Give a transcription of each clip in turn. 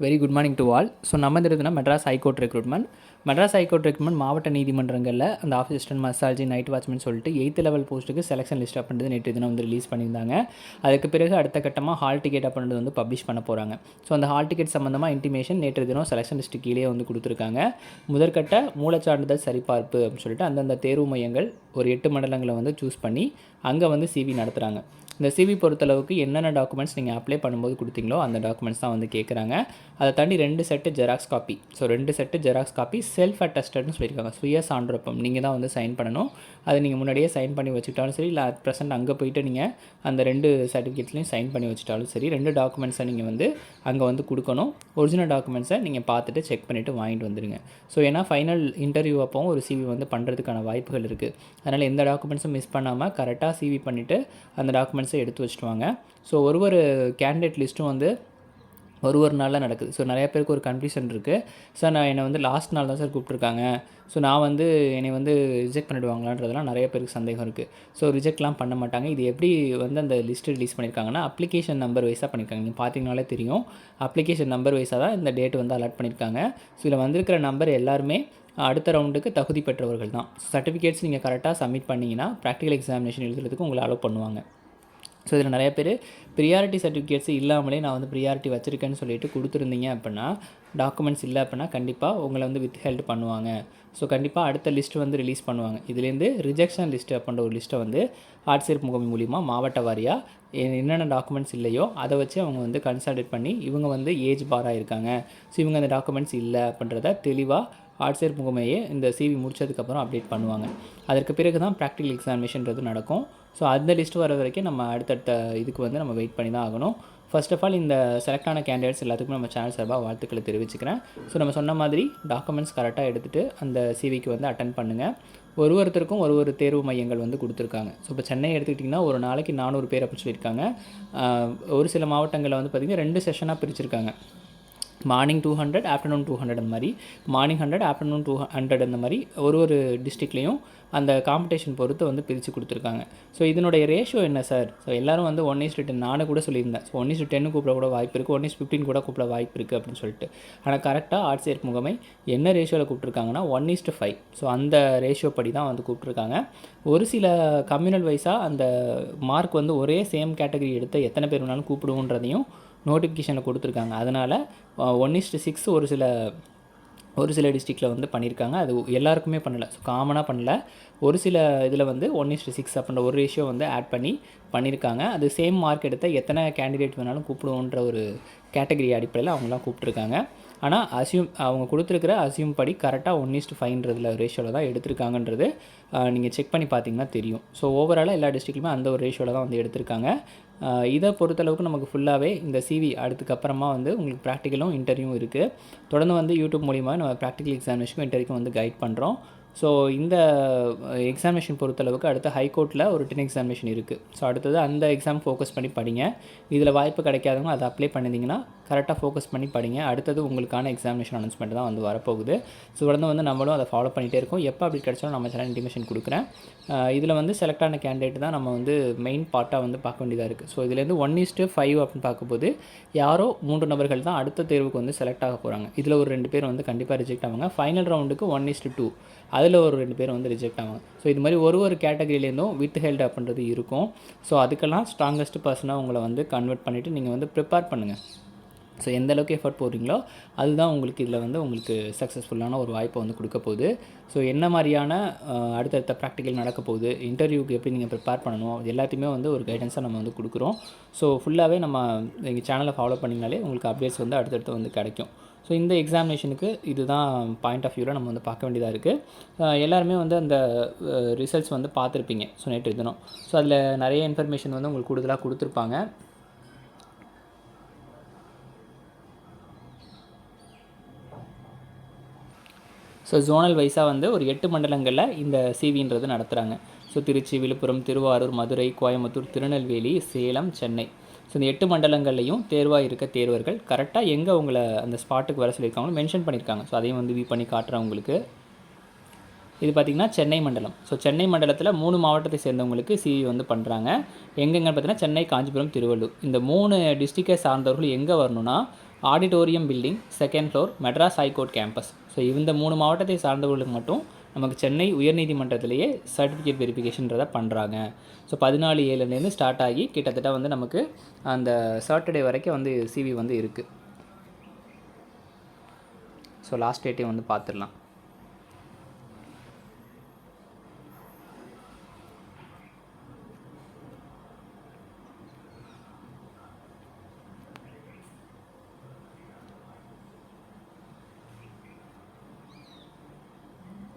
Very good morning to all so நம்ம இருந்ததுன்னா Madras high court recruitment Madras high court recruitment மாவட்ட நீதிமன்றங்களில் அந்த ஆஃபீஸ் அசிஸ்டன்ட் மசாஜி நைட் வாட்ச்மேன் சொல்லிட்டு எயித்து லெவல் போஸ்ட்டுக்கு செலெக்ஷன் லிஸ்ட் அப்படின்றது நேற்று தினம் வந்து ரிலீஸ் பண்ணியிருந்தாங்க. அதுக்கு பிறகு அடுத்த கட்டமாக ஹால் டிக்கெட் அப்படின்றது வந்து பப்ளிஷ் பண்ண போகிறாங்க ஸோ அந்த ஹால் டிக்கெட் சம்மந்தமாக இன்டிமேஷன் நேற்று தினம் செலெக்ஷன் லிஸ்ட்டு கீழே வந்து கொடுத்துருக்காங்க. முதற்கட்ட மூலச்சான்றிதழ் சரிபார்ப்பு அப்படின்னு சொல்லிட்டு அந்தந்த தேர்வு மையங்கள் ஒரு எட்டு மண்டலங்களை வந்து சூஸ் பண்ணி அங்கே வந்து சிவி நடத்துகிறாங்க இந்த சிவி பொறுத்தளவுக்கு என்னென்ன டாக்குமெண்ட்ஸ் நீங்கள் அப்ளை பண்ணும்போது கொடுத்தீங்களோ அந்த டாக்குமெண்ட்ஸ் தான் வந்து கேட்குறாங்க அதை தாண்டி ரெண்டு செட்டு ஜெராக்ஸ் காப்பி ஸோ ரெண்டு செட்டு ஜெராக்ஸ் காப்பி செல்ஃப் அட்டஸ்டட்னு சொல்லியிருக்காங்க சுய சான்றப்பம். நீங்கள் தான் வந்து சைன் பண்ணணும். அதை நீங்கள் முன்னாடியே சைன் பண்ணி வச்சுக்கிட்டாலும் சரி இல்லை அட் ப்ரெசென்ட் அங்கே போயிட்டு நீங்கள் அந்த ரெண்டு சர்டிஃபிகேட்ஸ்லையும் சைன் பண்ணி வச்சுட்டாலும் சரி ரெண்டு டாக்குமெண்ட்ஸை நீங்கள் வந்து அங்கே வந்து கொடுக்கணும். ஒரிஜினல் டாக்குமெண்ட்ஸை நீங்கள் பார்த்துட்டு செக் பண்ணிவிட்டு வாங்கிட்டு வந்துடுங்க ஸோ ஏன்னா ஃபைனல் இன்டர்வியூ அப்போ ஒரு சிவி வந்து பண்ணுறதுக்கான வாய்ப்புகள் இருக்குது அதனால் எந்த டாக்குமெண்ட்ஸும் மிஸ் பண்ணாமல் கரெக்டாக சிவி பண்ணிவிட்டு அந்த டாக்குமெண்ட்ஸ் எடுத்து வச்சுட்டு வாங்க ஸோ ஒரு ஒரு கேண்டிடேட் லிஸ்ட்டும் வந்து ஒரு ஒரு நாளில் நடக்குது. ஸோ நிறைய பேருக்கு ஒரு கன்ஃபியூஷன் இருக்குது சார் நான் என்னை வந்து லாஸ்ட் நாள் தான் சார் கூப்பிட்ருக்காங்க ஸோ நான் வந்து என்னை வந்து ரிஜெக்ட் பண்ணிடுவாங்களான்றதெல்லாம் நிறைய பேருக்கு சந்தேகம் இருக்குது ஸோ ரிஜெக்ட்லாம் பண்ண மாட்டாங்க. இது எப்படி வந்து அந்த லிஸ்ட்டு ரிலீஸ் பண்ணியிருக்காங்கன்னா அப்ளிகேஷன் நம்பர் வைஸாக பண்ணியிருக்காங்க. நீங்கள் பார்த்தீங்கனாலே தெரியும். அப்ளிகேஷன் நம்பர் வைஸாக தான் இந்த டேட் வந்து அலாட் பண்ணியிருக்காங்க. ஸோ இதில் வந்திருக்கிற நம்பர் எல்லாருமே அடுத்த ரவுண்டுக்கு தகுதி பெற்றவர்கள் தான். சர்டிஃபிகேட்ஸ் நீங்கள் கரெக்டாக சப்மிட் பண்ணிங்கன்னா ப்ராக்டிகல் எக்ஸாமினேஷன் எழுதுறதுக்கு உங்களை அலோவ் பண்ணுவாங்க. ஸோ இதில் நிறைய பேர் ப்ரியாரிட்டி சர்டிஃபிகேட்ஸ் இல்லாமலே நான் வந்து ப்ரியாரிட்டி வச்சுருக்கேன்னு சொல்லிட்டு கொடுத்துருந்தீங்க அப்படின்னா டாக்குமெண்ட்ஸ் இல்லை அப்படின்னா கண்டிப்பாக உங்களை வந்து வித் ஹெல்ட் பண்ணுவாங்க. ஸோ கண்டிப்பாக அடுத்த லிஸ்ட்டு வந்து ரிலீஸ் பண்ணுவாங்க. இதுலேருந்து ரிஜெக்ஷன் லிஸ்ட்டு அப்படின்ற ஒரு லிஸ்ட்டை வந்து ஆட்சியர் முகமை மூலிமா மாவட்ட வாரியாக என்னென்ன டாக்குமெண்ட்ஸ் இல்லையோ அதை வச்சு அவங்க வந்து கன்சல்டேட் பண்ணி இவங்க வந்து ஏஜ் பாராக இருக்காங்க. ஸோ இவங்க அந்த டாக்குமெண்ட்ஸ் இல்லை அப்படின்றத தெளிவாக ஆட்சியர் முகமையே இந்த சிவி முடிச்சதுக்கப்புறம் அப்டேட் பண்ணுவாங்க. அதற்கு பிறகு தான் ப்ராக்டிகல் எக்ஸாமினேஷன்றது நடக்கும். ஸோ அந்த லிஸ்ட் வர வரைக்கும் நம்ம அடுத்தடுத்த இதுக்கு வந்து நம்ம வெயிட் பண்ணி தான் ஆகணும். ஃபர்ஸ்ட் ஆஃப் ஆல் இந்த செலக்டான கேண்டிடேட்ஸ் எல்லாத்துக்கும் நம்ம சேனல் சார்பாக வாழ்த்துக்களை தெரிவிச்சுக்கிறேன். ஸோ நம்ம சொன்ன மாதிரி டாக்குமெண்ட்ஸ் கரெக்டாக எடுத்துகிட்டு அந்த சிவிக்கு வந்து அட்டன் பண்ணுங்கள் ஒரு ஒருத்தருக்கும் ஒரு ஒரு தேர்வு மையங்கள் வந்து கொடுத்துருக்காங்க. ஸோ இப்போ சென்னை எடுத்துக்கிட்டிங்கன்னா ஒரு நாளைக்கு நானூறு பேர் அப்படின்னு சொல்லியிருக்காங்க. ஒரு சில மாவட்டங்களில் வந்து பார்த்திங்கன்னா ரெண்டு செஷனாக பிரிச்சிருக்காங்க. Morning two hundred afternoon two hundred அந்த மாதிரி. Morning hundred afternoon two hundred அந்த மாதிரி ஒரு ஒரு டிஸ்ட்ரிக்ட்லேயும் அந்த காம்படிஷன் பொறுத்து வந்து பிரித்து கொடுத்துருக்காங்க. ஸோ இதனுடைய ரேஷியோ என்ன சார் ஸோ எல்லோரும் வந்து ஒன் இஸ் டென் நானு கூட சொல்லியிருந்தேன். ஸோ ஒன் இஸ் டென்னு கூப்பிட கூட வாய்ப்பு இருக்குது ஒன் இஸ் ஃபிஃப்டின் கூட கூப்பிட வாய்ப்பு இருக்குது அப்படின்னு சொல்லிட்டு. ஆனால் கரெக்டாக ஆட்சியர் முகமை என்ன ரேஷியோவில் கூப்பிட்ருக்காங்கன்னா one is to five so அந்த ரேஷியோ படி தான் வந்து கூப்பிட்ருக்காங்க ஒரு சில கம்யூனல் வைஸாக அந்த மார்க் வந்து ஒரே சேம் கேட்டகரி எடுத்து எத்தனை பேர் வேணாலும் கூப்பிடுவோன்றதையும் நோட்டிஃபிகேஷனில் கொடுத்துருக்காங்க. அதனால் ஒன் இஸ்ட்டு சிக்ஸ் ஒரு சில ஒரு சில டிஸ்ட்ரிக்டில் வந்து பண்ணியிருக்காங்க அது எல்லாருக்குமே பண்ணலை. ஸோ காமனாக பண்ணல. ஒரு சில இதில் வந்து ஒன் இஸ்ட் சிக்ஸ் அப்படின்ற ஒரு ரேஷியோ வந்து ஆட் பண்ணி பண்ணியிருக்காங்க அது சேம் மார்க் எடுத்த எத்தனை கேண்டிடேட் வேணாலும் கூப்பிடுவோன்ற ஒரு கேட்டகரி அடிப்படையில் அவங்களாம் கூப்பிட்ருக்காங்க ஆனால் அசியூம் அவங்க கொடுத்துருக்கிற அசியூம் படி கரெக்டாக ஒன் இஸ்ட் ஃபைவ்ன்றதில் ரேஷியோவில் தான் எடுத்திருக்காங்கன்றது நீங்கள் செக் பண்ணி பார்த்தீங்கன்னா தெரியும். ஸோ ஓவராலாக எல்லா டிஸ்ட்ரிக்ட்லையுமே அந்த ஒரு ரேஷியோவில் தான் வந்து எடுத்திருக்காங்க. இதை பொறுத்தளவுக்கு நமக்கு ஃபுல்லாகவே இந்த சிவி அடுத்துக்கப்புறமா வந்து உங்களுக்கு ப்ராக்டிக்கலும் இன்டர்வியூவும் இருக்குது தொடர்ந்து வந்து யூடியூப் மூலிமா நம்ம ப்ராக்டிக்கல் எக்ஸாமினேஷனுக்கும் இன்டர்வியூக்கும் வந்து கைட் பண்ணுறோம் ஸோ இந்த எக்ஸாமினேஷன் பொறுத்தளவுக்கு அடுத்த ஹைகோர்ட்டில் ஒரு டென் எக்ஸாமினேஷன் இருக்குது ஸோ அடுத்தது அந்த எக்ஸாம் ஃபோக்கஸ் பண்ணி படிங்க. இதில் வாய்ப்பு கிடைக்காதவங்க அதை அப்ளை பண்ணிங்கன்னா கரெக்டாக ஃபோக்கஸ் பண்ணி படிங்க. அடுத்தது உங்களுக்கான எக்ஸாமினேஷன் அனௌன்ஸ்மெண்ட் தான் வந்து வரப்போகுது. ஸோ தொடர்ந்து வந்து நம்மளும் அதை ஃபாலோ பண்ணிகிட்டே இருக்கோம். எப்போ அப்படி கிடைச்சாலும் நம்ம சேனல் இன்டிமேஷன் கொடுக்குறேன். இதில் வந்து செலக்ட் ஆன கேண்டிடேட் தான் நம்ம வந்து மெயின் பார்ட்டாக வந்து பார்க்க வேண்டியதாக இருக்குது ஸோ இதுலேருந்து ஒன் இஸ்ட்டு ஃபைவ் அப்படின்னு பார்க்கும்போது யாரோ மூன்று நபர்கள் தான் அடுத்த தேர்வுக்கு வந்து செலக்ட் ஆக போகிறாங்க இதில் ஒரு ரெண்டு பேர் வந்து கண்டிப்பாக ரிஜெக்ட் ஆவாங்க. ஃபைனல் ரவுண்டுக்கு ஒன் இஸ்ட்டு டூ அதில் ஒரு ரெண்டு பேர் வந்து ரிஜெக்ட் ஆவாங்க. ஸோ இது மாதிரி ஒரு ஒரு கேட்டகரியிலேருந்தும் வித் ஹெல்ட் அப்படின்றது இருக்கும். ஸோ அதுக்கெல்லாம் ஸ்ட்ராங்கஸ்ட் பர்சனாக உங்களை வந்து கன்வெர்ட் பண்ணிவிட்டு நீங்கள் வந்து ப்ரிப்பேர் பண்ணுங்கள் ஸோ எந்த அளவுக்கு எஃபர்ட் போடுறீங்களோ அதுதான் உங்களுக்கு இதில் வந்து உங்களுக்கு சக்ஸஸ்ஃபுல்லான ஒரு வாய்ப்பை வந்து கொடுக்க போகுது. ஸோ என்ன மாதிரியான அடுத்தடுத்த ப்ராக்டிக்கல் நடக்க போகுது? இன்டர்வியூக்கு எப்படி நீங்கள் ப்ரிப்பேர் பண்ணணும்? அது எல்லாத்தையுமே வந்து ஒரு கைடன்ஸாக நம்ம வந்து கொடுக்குறோம். ஸோ ஃபுல்லாகவே நம்ம எங்கள் சேனலை ஃபாலோ பண்ணிங்கனாலே உங்களுக்கு அப்டேட்ஸ் வந்து அடுத்தடுத்து வந்து கிடைக்கும். ஸோ இந்த எக்ஸாமினேஷனுக்கு இதுதான் பாயிண்ட் ஆஃப் வியூவில் நம்ம வந்து பார்க்க வேண்டியதாக இருக்குது எல்லாருமே வந்து அந்த ரிசல்ட்ஸ் வந்து பார்த்துருப்பீங்க. ஸோ நேற்று தினம். ஸோ அதில் நிறைய இன்ஃபர்மேஷன் வந்து உங்களுக்கு கூடுதலாக கொடுத்துருப்பாங்க. ஸோ ஜோனல் வைஸாக வந்து ஒரு எட்டு மண்டலங்களில் இந்த சிவின்றது நடத்துகிறாங்க ஸோ திருச்சி விழுப்புரம் திருவாரூர் மதுரை கோயம்புத்தூர் திருநெல்வேலி சேலம் சென்னை. ஸோ இந்த எட்டு மண்டலங்கள்லையும் தேர்வாக இருக்க தேர்வர்கள் கரெக்டாக எங்கே உங்களை அந்த ஸ்பாட்டுக்கு வர சொல்லியிருக்காங்களோ மென்ஷன் பண்ணியிருக்காங்க. ஸோ அதையும் வந்து வியூ பண்ணி காட்டுறேன் உங்களுக்கு. இது பார்த்திங்கன்னா சென்னை மண்டலம். ஸோ சென்னை மண்டலத்தில் மூணு மாவட்டத்தை சேர்ந்தவங்களுக்கு சிவி வந்து பண்ணுறாங்க எங்கெங்கன்னு பார்த்தீங்கன்னா சென்னை காஞ்சிபுரம் திருவள்ளூர். இந்த மூணு டிஸ்ட்ரிக்டை சார்ந்தவர்கள் எங்கே வரணும்னா auditorium building second floor Madras high court campus so இந்த மூணு மாவட்டத்தை சார்ந்தவர்களுக்கு மட்டும் நமக்கு சென்னை உயர்நீதிமன்றத்திலேயே சர்டிஃபிகேட் வெரிஃபிகேஷன்றதை பண்ணுறாங்க ஸோ பதினாலு ஏழுலேருந்து ஸ்டார்ட் ஆகி கிட்டத்தட்ட வந்து நமக்கு அந்த சாட்டர்டே வரைக்கும் வந்து சிவி வந்து இருக்குது ஸோ லாஸ்ட் டேட்டையும் வந்து பார்த்துடலாம்.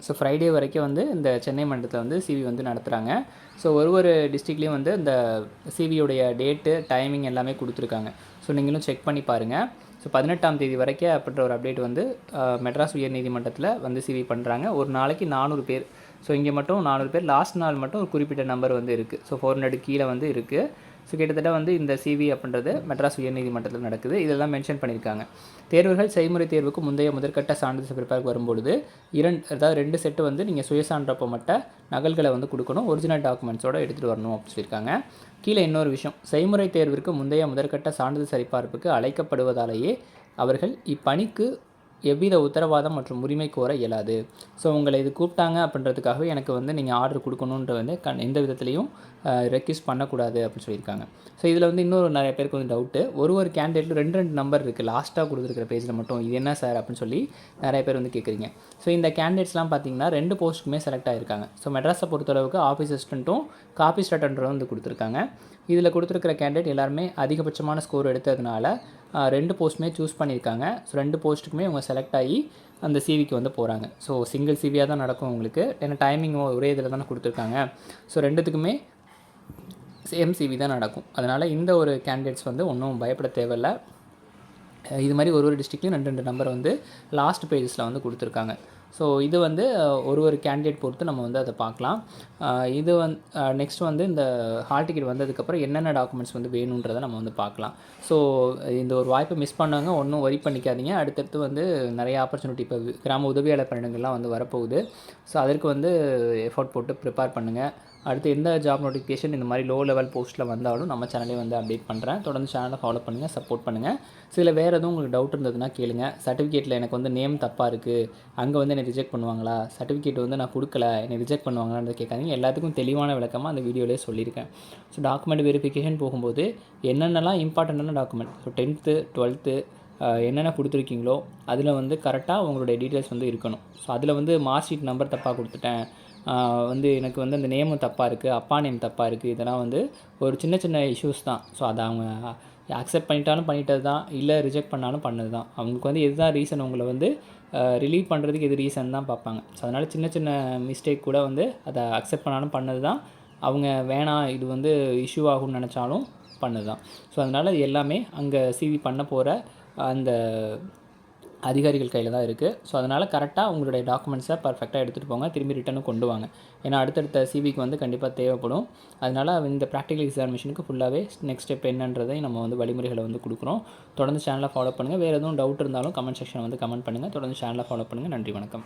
ஸோ ஃப்ரைடே வரைக்கும் வந்து இந்த சென்னை மண்டலத்தில் வந்து சிவி வந்து நடத்துகிறாங்க ஸோ ஒரு ஒரு டிஸ்ட்ரிக்ட்லேயும் வந்து இந்த சிவியுடைய டேட்டு டைமிங் எல்லாமே கொடுத்துருக்காங்க. ஸோ நீங்களும் செக் பண்ணி பாருங்கள் ஸோ பதினெட்டாம் தேதி வரைக்கும் அப்படின்ற ஒரு அப்டேட் வந்து மெட்ராஸ் உயர்நீதிமன்றத்தில் வந்து சிவி பண்ணுறாங்க ஒரு நாளைக்கு நானூறு பேர். ஸோ இங்கே மட்டும் நானூறு பேர். லாஸ்ட் நாள் மட்டும் ஒரு குறிப்பிட்ட நம்பர் வந்து இருக்குது ஸோ ஃபோர் ஹண்ட்ரட் கீழே வந்து இருக்குது ஸோ கிட்டத்தட்ட வந்து இந்த சிவி அப்படின்றது மெட்ராஸ் உயர்நீதிமன்றத்தில் நடக்குது. இதெல்லாம் மென்ஷன் பண்ணியிருக்காங்க. தேர்வுகள் செய்முறை தேர்வுக்கு முந்தைய முதற்கட்ட சான்றிதழ் ப்ரிப்பேருக்கு வரும்பொழுது இரண்டு அதாவது ரெண்டு செட்டு வந்து நீங்கள் சுயசான்றப்போ மட்டும் நகல்களை வந்து கொடுக்கணும். ஒரிஜினல் டாக்குமெண்ட்ஸோடு எடுத்துகிட்டு வரணும் அப்படின்னு சொல்லியிருக்காங்க. கீழே இன்னொரு விஷயம். செய்முறை தேர்விற்கு முந்தைய முதற்கட்ட சான்றிதழ் சரிபார்ப்புக்கு அழைக்கப்படுவதாலேயே அவர்கள் இப்பணிக்கு எவ்வித உத்தரவாதம் மற்றும் உரிமை கோர இயலாது. ஸோ உங்களை இது கூப்பிட்டாங்க அப்படின்றதுக்காகவே எனக்கு வந்து நீங்கள் ஆர்டர் கொடுக்கணுன்ற வந்து கண் எந்த விதத்துலையும் ரெக்யூஸ் பண்ணக்கூடாது அப்படின்னு சொல்லியிருக்காங்க. ஸோ இதில் வந்து இன்னொரு நிறைய பேருக்கு வந்து டவுட்டு ஒரு ஒரு கேண்டிடேட்ல ரெண்டு ரெண்டு நம்பர் இருக்குது லாஸ்ட்டாக கொடுத்துருக்குற பேஜில் மட்டும். இது என்ன சார் அப்படின்னு சொல்லி நிறைய பேர் வந்து கேட்குறீங்க ஸோ இந்த கேண்டிடேட்ஸ்லாம் பார்த்தீங்கன்னா ரெண்டு போஸ்ட்டுக்குமே செலக்ட் ஆகிருக்காங்க ஸோ மெட்ராஸை பொறுத்தளவுக்கு ஆஃபீஸ் அசிஸ்டண்ட்டும் காப்பி ஸ்டார்டன்றும் வந்து கொடுத்துருக்காங்க. இதில் கொடுத்துருக்கிற கேண்டிடேட் எல்லாருமே அதிகபட்சமான ஸ்கோர் எடுத்ததுனால ரெண்டு போஸ்ட்டுமே சூஸ் பண்ணியிருக்காங்க. ஸோ ரெண்டு போஸ்ட்டுக்குமே இவங்க செலக்ட் ஆகி அந்த சிவிக்கு வந்து போகிறாங்க ஸோ சிங்கிள் சிவியாக தான் நடக்கும் உங்களுக்கு. ஏன்னா டைமிங் ஒரே இதில் தானே கொடுத்துருக்காங்க. ஸோ ரெண்டுத்துக்குமே சேம் சிவி தான் நடக்கும். அதனால் இந்த ஒரு கேண்டிடேட்ஸ் வந்து ஒன்றும் பயப்பட தேவையில்லை. இது மாதிரி ஒரு ஒரு டிஸ்ட்ரிக்ட்லையும் ரெண்டு ரெண்டு நம்பர் வந்து லாஸ்ட் பேஜஸில் வந்து கொடுத்துருக்காங்க. ஸோ இது வந்து ஒரு ஒரு கேண்டிடேட் பொறுத்து நம்ம வந்து அதை பார்க்கலாம். இது வந் நெக்ஸ்ட் வந்து இந்த ஹால் டிக்கெட் வந்ததுக்கப்புறம் என்னென்ன டாக்குமெண்ட்ஸ் வந்து வேணுன்றதை நம்ம வந்து பார்க்கலாம். ஸோ இந்த ஒரு வாய்ப்பை மிஸ் பண்ணாங்க ஒன்றும் ஒரி பண்ணிக்காதீங்க. அடுத்தடுத்து வந்து நிறைய ஆப்பர்ச்சுனிட்டி இப்போ கிராம உதவியாளர் பயணங்கள்லாம் வந்து வரப்போகுது. ஸோ அதற்கு வந்து எஃபோர்ட் போட்டு ப்ரிப்பேர் பண்ணுங்கள் அடுத்து எந்த ஜாப் நோட்டிஃபிகேஷன் இந்த மாதிரி லோ லெவல் போஸ்ட்டில் வந்தாலும் நம்ம சேனலே வந்து அப்டேட் பண்ணுறேன் தொடர்ந்து சேனலை ஃபாலோ பண்ணுங்கள் சப்போர்ட் பண்ணுங்கள் சில வேறு எதுவும் உங்களுக்கு டவுட் இருந்ததுன்னா கேளுங்க. சர்டிஃபிகேட்டில் எனக்கு வந்து நேம் தப்பாக இருக்குது அங்கே வந்து என்னை ரிஜெக்ட் பண்ணுவாங்களா? சர்டிஃபிகேட் வந்து நான் கொடுக்கல என்னை ரிஜெக்ட் பண்ணுவாங்களான்னு கேட்காதீங்க. எல்லாத்துக்கும் தெளிவான விளக்கமாக அந்த வீடியோலேயே சொல்லியிருக்கேன். ஸோ டாக்குமெண்ட் வெரிஃபிகேஷன் போகும்போது என்னென்னலாம் இம்பார்ட்டண்ட்டான டாக்குமெண்ட் ஸோ டென்த்து டுவெல்த்து என்னென்ன கொடுத்துருக்கீங்களோ அதில் வந்து கரெக்டாக உங்களுடைய டீட்டெயில்ஸ் வந்து இருக்கணும். ஸோ அதில் வந்து மார்க் ஷீட் நம்பர் தப்பாக கொடுத்துட்டேன். வந்து எனக்கு வந்து அந்த நேமும் தப்பாக இருக்குது அப்பா நேம் தப்பாக இருக்குது இதெல்லாம் வந்து ஒரு சின்ன சின்ன இஷ்யூஸ் தான். ஸோ அதை அவங்க அக்செப்ட் பண்ணிட்டாலும் பண்ணிட்டது தான். இல்லை ரிஜெக்ட் பண்ணாலும் பண்ணது தான். அவங்களுக்கு வந்து எதுதான் ரீசன் உங்களை வந்து ரிலீவ் பண்ணுறதுக்கு எது ரீசன் தான் பார்ப்பாங்க. ஸோ அதனால் சின்ன சின்ன மிஸ்டேக் கூட வந்து அதை அக்செப்ட் பண்ணாலும் பண்ணது தான். அவங்க வேணாம் இது வந்து இஷ்யூ ஆகும்னு நினச்சாலும் பண்ணது தான். ஸோ அதனால் எல்லாமே அங்கே சிவி பண்ண போகிற அந்த அதிகாரிகள் கையில் தான் இருக்குது ஸோ அதனால் கரெக்டாக உங்களுடைய டாக்குமெண்ட்ஸை பர்ஃபெக்டாக எடுத்துகிட்டு போங்க. திரும்பி ரிட்டனும் கொண்டு வாங்க. ஏன்னா அடுத்தடுத்த சிவிக்கு வந்து கண்டிப்பாக தேவைப்படும். அதனால் இந்த ப்ராக்டிகல் எக்ஸாமினேஷனுக்கு ஃபுல்லாகவே நெக்ஸ்ட் ஸ்டெப் என்னன்றதை நம்ம வந்து வழிமுறைகளை வந்து கொடுக்குறோம். தொடர்ந்து சேனலை ஃபாலோ பண்ணுங்கள் வேறு எதுவும் டவுட் இருந்தாலும் கமெண்ட் செக்ஷன் வந்து கமெண்ட் பண்ணுங்கள் தொடர்ந்து சேனலை ஃபாலோ பண்ணுங்கள் நன்றி வணக்கம்.